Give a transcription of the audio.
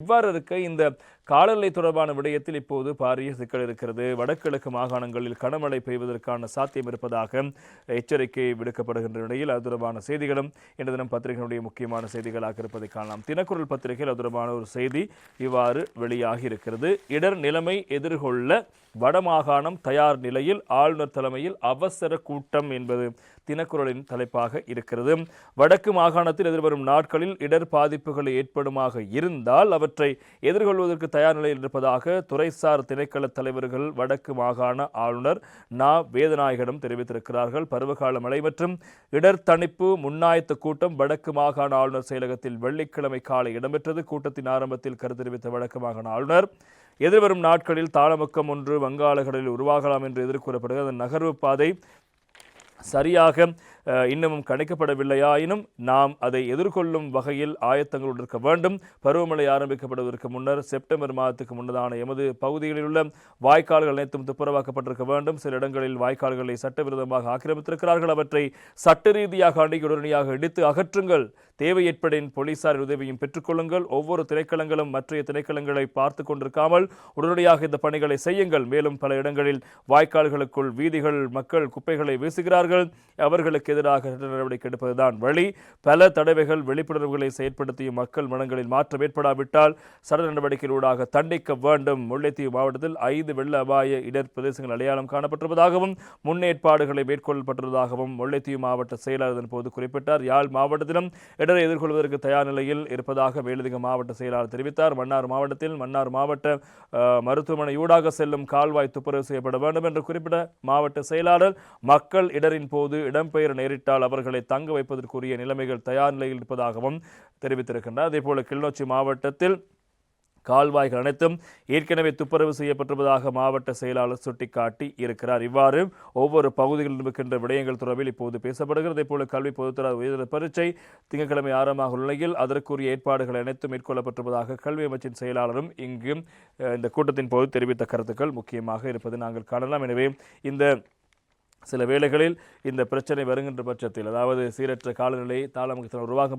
இவ்வாறு இருக்க இந்த காலநிலை தொடர்பான விடயத்தில் இப்போது பாரிய சிக்கல் இருக்கிறது. வடகிழக்கு மாகாணங்களில் கனமழை பெய்வதற்கான சாத்தியம் இருப்பதாக எச்சரிக்கை விடுக்கப்படுகின்ற நிலையில் அது தொடர்பான செய்திகளும் இன்று தினம் பத்திரிகையினுடைய முக்கியமான செய்திகளாக இருப்பதை காணலாம். தினக்குரல் பத்திரிகையில் அது தொடர்பான ஒரு செய்தி இவ்வாறு வெளியாகி இருக்கிறது. இடர் நிலைமை எதிர்கொள்ள வடமாகாணம் தயார் நிலையில் ஆளுநர் தலைமையில் அவசர கூட்டம் என்பது தினக்குரலின் தலைப்பாக இருக்கிறது. வடக்கு மாகாணத்தில் எதிர்வரும் நாட்களில் இடர் பாதிப்புகள் ஏற்படுமாக இருந்தால் அவற்றை எதிர்கொள்வதற்கு தயார் நிலையில் இருப்பதாக துறைசார் திணைக்கள தலைவர்கள் வடக்கு மாகாண ஆளுநர் நா. வேதநாயகனும் தெரிவித்திருக்கிறார்கள். பருவகால மழை மற்றும் இடர் தணிப்பு முன்னாய்த்த கூட்டம் வடக்கு மாகாண ஆளுநர் செயலகத்தில் வெள்ளிக்கிழமை காலை இடம்பெற்றது. கூட்டத்தின் ஆரம்பத்தில் கருத்து தெரிவித்த வடக்கு மாகாண ஆளுநர் எதிர்வரும் நாட்களில் தாளமுக்கம் ஒன்று வங்காள உருவாகலாம் என்று எதிர்கூறப்படுகிறது. அதன் நகர்வு பாதை சரியாக இன்னமும் கணிக்கப்படவில்லையாயினும் நாம் அதை எதிர்கொள்ளும் வகையில் ஆயத்தங்களுடன் இருக்க வேண்டும். பருவமழை ஆரம்பிக்கப்படுவதற்கு முன்னர் செப்டம்பர் மாதத்துக்கு முன்னதான எமது பகுதிகளில் உள்ள வாய்க்கால்கள் அனைத்தும் துப்புரவாக்கப்பட்டிருக்க வேண்டும். சில இடங்களில் வாய்க்கால்களை சட்டவிரோதமாக ஆக்கிரமித்திருக்கிறார்கள். அவற்றை சட்ட ரீதியாக அணுகி உடனடியாக இடித்து அகற்றுங்கள். தேவை ஏற்படின் போலீசாரின் உதவியும் பெற்றுக்கொள்ளுங்கள் ஒவ்வொரு திரைக்களங்களும் மற்றைய திரைக்களங்களை பார்த்து கொண்டிருக்காமல் உடனடியாக இந்த பணிகளை செய்யுங்கள். மேலும் பல இடங்களில் வாய்க்கால்களுக்குள் வீதிகள் மக்கள் குப்பைகளை வீசுகிறார்கள். அவர்களுக்கு எதிராக சட்ட நடவடிக்கை எடுப்பதுதான் வழி. பல தடவைகள் விழிப்புணர்வுகளை செயற்படுத்தியும் மக்கள் மனங்களில் மாற்றம் ஏற்படாவிட்டால் சட்ட நடவடிக்கைகளூடாக தண்டிக்க வேண்டும். முல்லைத்தீவு மாவட்டத்தில் ஐந்து வெள்ள அபாய இடர் பிரதேசங்கள் அடையாளம் காணப்பட்டிருப்பதாகவும் முன்னேற்பாடுகளை மேற்கொள்ளப்பட்டுள்ளதாகவும் முல்லைத்தீவு மாவட்ட செயலாளர் இதன் போது குறிப்பிட்டார். யாழ் மாவட்டத்திலும் இடரை எதிர்கொள்வதற்கு தயார் நிலையில் இருப்பதாக மேலதிக மாவட்ட செயலாளர் தெரிவித்தார். மன்னார் மாவட்டத்தில் மன்னார் மாவட்ட மருத்துவமனை ஊடாக செல்லும் கால்வாய் துப்புரவு செய்யப்பட வேண்டும் என்று குறிப்பிட்ட மாவட்ட செயலாளர் மக்கள் இடரின் போது இடம்பெயர் நேரிட்டால் அவர்களை தங்க வைப்பதற்குரிய நிலைமைகள் தயார் நிலையில் இருப்பதாகவும் தெரிவித்திருக்கின்றார். அதேபோல கிளிநொச்சி மாவட்டத்தில் கால்வாய்கள் அனைத்தும் ஏற்கனவே துப்புரவு செய்யப்பட்டிருப்பதாக மாவட்ட செயலாளர் சுட்டிக்காட்டி இருக்கிறார். இவ்வாறு ஒவ்வொரு பகுதிகளில் இருக்கின்ற விடயங்கள் தொடர்பில் இப்போது பேசப்படுகிறது. போல கல்வி பொதுத்தர உயர்தர பரீட்சை திங்கட்கிழமை ஆரம்பமாக நிலையில் அதற்குரிய ஏற்பாடுகள் அனைத்தும் மேற்கொள்ளப்பட்டிருப்பதாக கல்வி அமைச்சின் செயலாளரும் இங்கு இந்த கூட்டத்தின் போது தெரிவித்த கருத்துக்கள் முக்கியமாக இருப்பது நாங்கள் காணலாம். எனவே இந்த சில வேளைகளில் இந்த பிரச்சனை வருகின்ற பட்சத்தில் அதாவது சீரற்ற காலநிலை தாளமுகத்தில் உருவாகும்